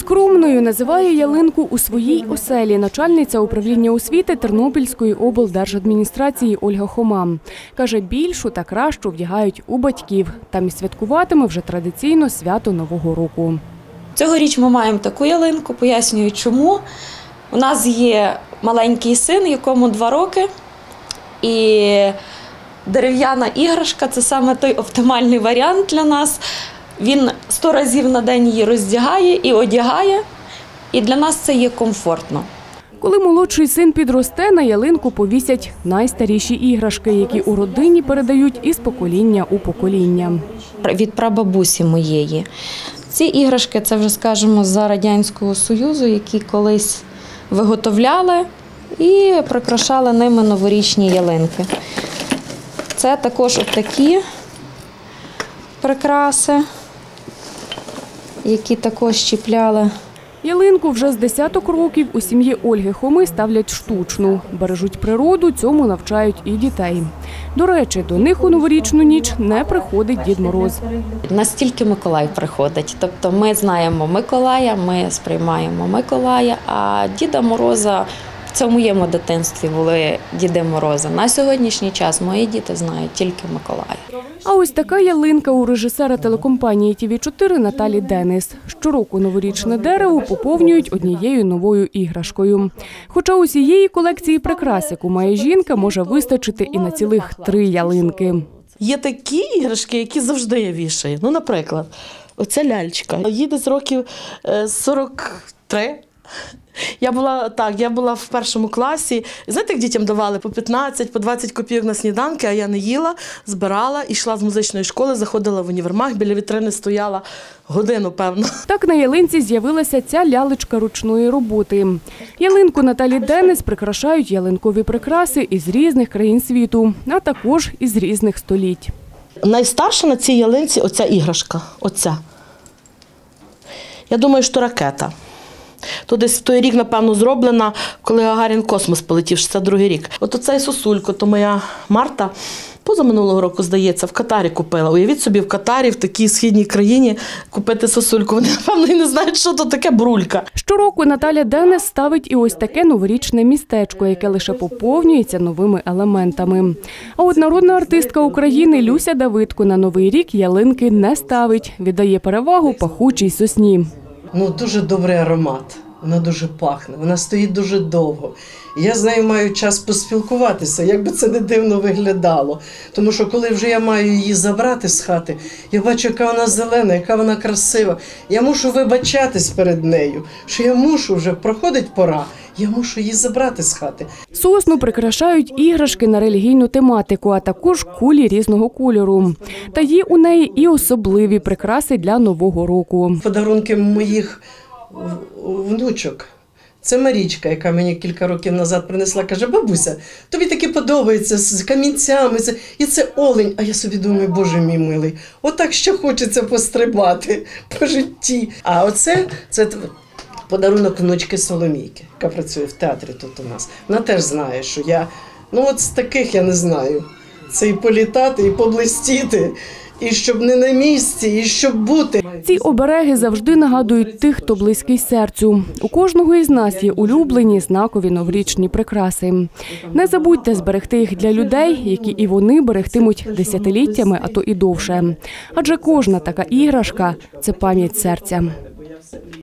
Скромною називає ялинку у своїй оселі начальниця управління освіти Тернопільської облдержадміністрації Ольга Хома. Каже, більшу та кращу вдягають у батьків. Там і святкуватиме вже традиційно свято Нового року. Цьогоріч ми маємо таку ялинку, пояснюю чому. У нас є маленький син, якому два роки, і дерев'яна іграшка це саме той оптимальний варіант для нас. Він сто разів на день її роздягає і одягає, і для нас це є комфортно. Коли молодший син підросте, на ялинку повісять найстаріші іграшки, які у родині передають із покоління у покоління. Від прабабусі моєї. Ці іграшки це вже скажімо за Радянського Союзу, які колись виготовляли і прикрашали ними новорічні ялинки. Це також такі прикраси, які також чіпляли. Ялинку вже з десяток років у сім'ї Ольги Хоми ставлять штучну. Бережуть природу, цьому навчають і дітей. До речі, до них у новорічну ніч не приходить Дід Мороз. Настільки Миколай приходить. Тобто ми знаємо Миколая, ми сприймаємо Миколая, а Діда Мороза в моєму дитинстві були Діди Морози. На сьогоднішній час мої діти знають тільки Миколая. А ось така ялинка у режисера телекомпанії тв 4 Наталі Денис. Щороку новорічне дерево поповнюють однією новою іграшкою. Хоча усієї колекції прикрас, яку має жінка, може вистачити і на цілих три ялинки. Є такі іграшки, які завжди я вішаю. Ну, наприклад, оця ляльчика. Їй десь років е, 43. Я була так, я була в першому класі. Знаєте, як дітям давали по 15, по 20 копійок на сніданки, а я не їла, збирала, йшла з музичної школи, заходила в універмаг, біля вітрини стояла годину, певно. Так на ялинці з'явилася ця лялечка ручної роботи. Ялинку Наталі Денис прикрашають ялинкові прикраси із різних країн світу, а також із різних століть. Найстарша на цій ялинці оця іграшка. Оця. Я думаю, що ракета. То десь в той рік, напевно, зроблена, коли Гагарін космос полетів, 62-й рік. От оцей сосулько, то моя Марта позаминулого року, здається, в Катарі купила. Уявіть собі, в Катарі, в такій східній країні купити сосульку. Вони, напевно, і не знають, що то таке брулька. Щороку Наталя Денис ставить і ось таке новорічне містечко, яке лише поповнюється новими елементами. А от народна артистка України Люся Давидко на новий рік ялинки не ставить, віддає перевагу пахучій сосні. Ну, дуже добрий аромат. Вона дуже пахне, вона стоїть дуже довго. І я з нею маю час поспілкуватися, як би це не дивно виглядало. Тому що коли вже я маю її забрати з хати, я бачу, яка вона зелена, яка вона красива. Я мушу вибачатись перед нею, що я мушу вже проходить пора, я мушу її забрати з хати. Сосну прикрашають іграшки на релігійну тематику, а також кулі різного кольору. Та є у неї і особливі прикраси для нового року. Подарунки моїх внучок. Це Марічка, яка мені кілька років назад принесла, каже: бабуся, тобі таке подобається з камінцями. Це... І це олень. А я собі думаю, боже мій милий, отак ще хочеться пострибати по житті. А оце це подарунок внучки Соломійки, яка працює в театрі тут у нас. Вона теж знає, що я, ну от з таких я не знаю. Це і політати, і поблистіти, і щоб не на місці, і щоб бути. Ці обереги завжди нагадують тих, хто близький серцю. У кожного із нас є улюблені знакові новорічні прикраси. Не забудьте зберегти їх для людей, які і вони берегтимуть десятиліттями, а то і довше. Адже кожна така іграшка це пам'ять серця.